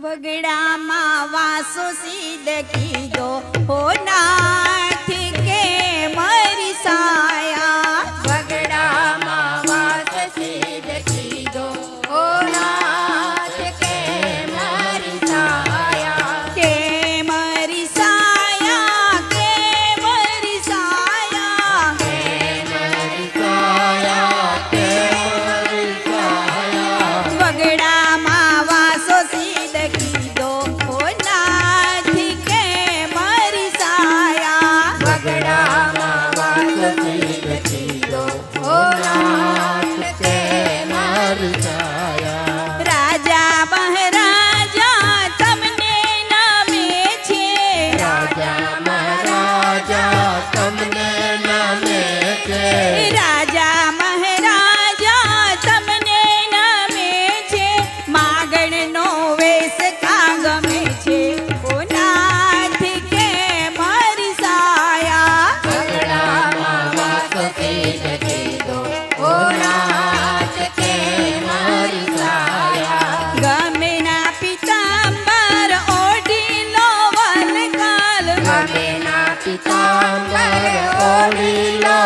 વગડામાં વાસો સીધ કીધો હોના પિતાંબર ઓઢીલો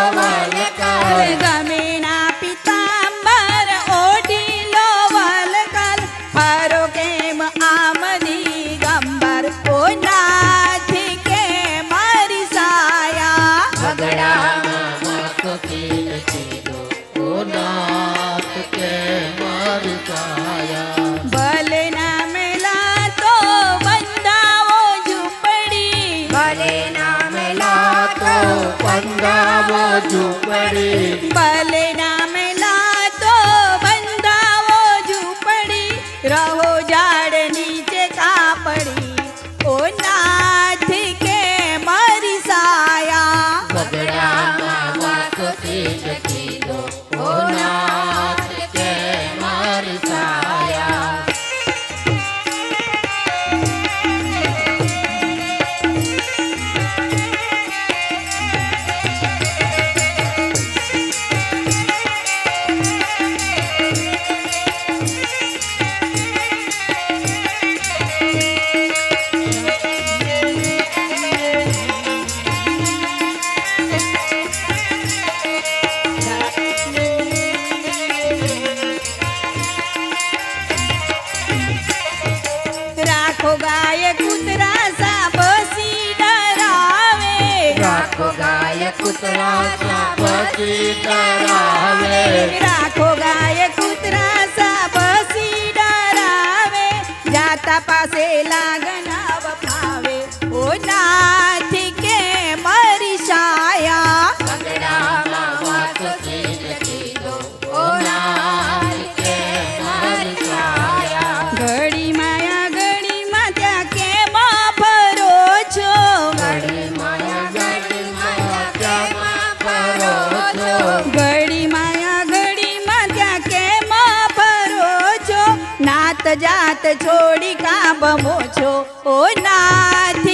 ગમેના પિતાંબર ઓઢીલો વાલકાલ ફારો કેમ આમની ગંબર કોનાથી કે મારી સાયા? ले नाज पडे रा कुतवाचा पती डरावे राखो गाय कुत्राचा बसी डरावे जाता पासे लागना वफावे ओ ना જાત છોડી કામ મોછો ઓ નાથ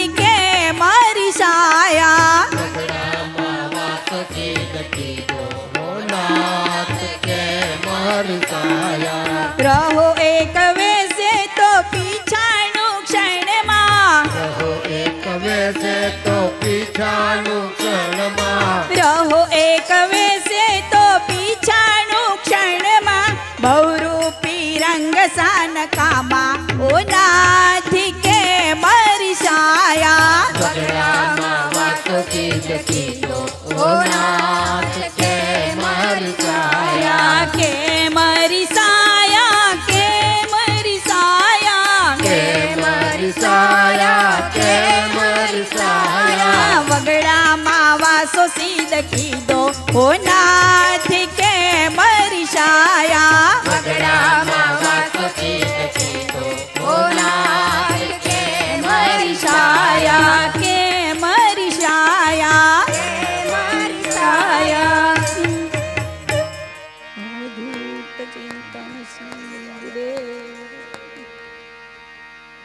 abrazos y te quito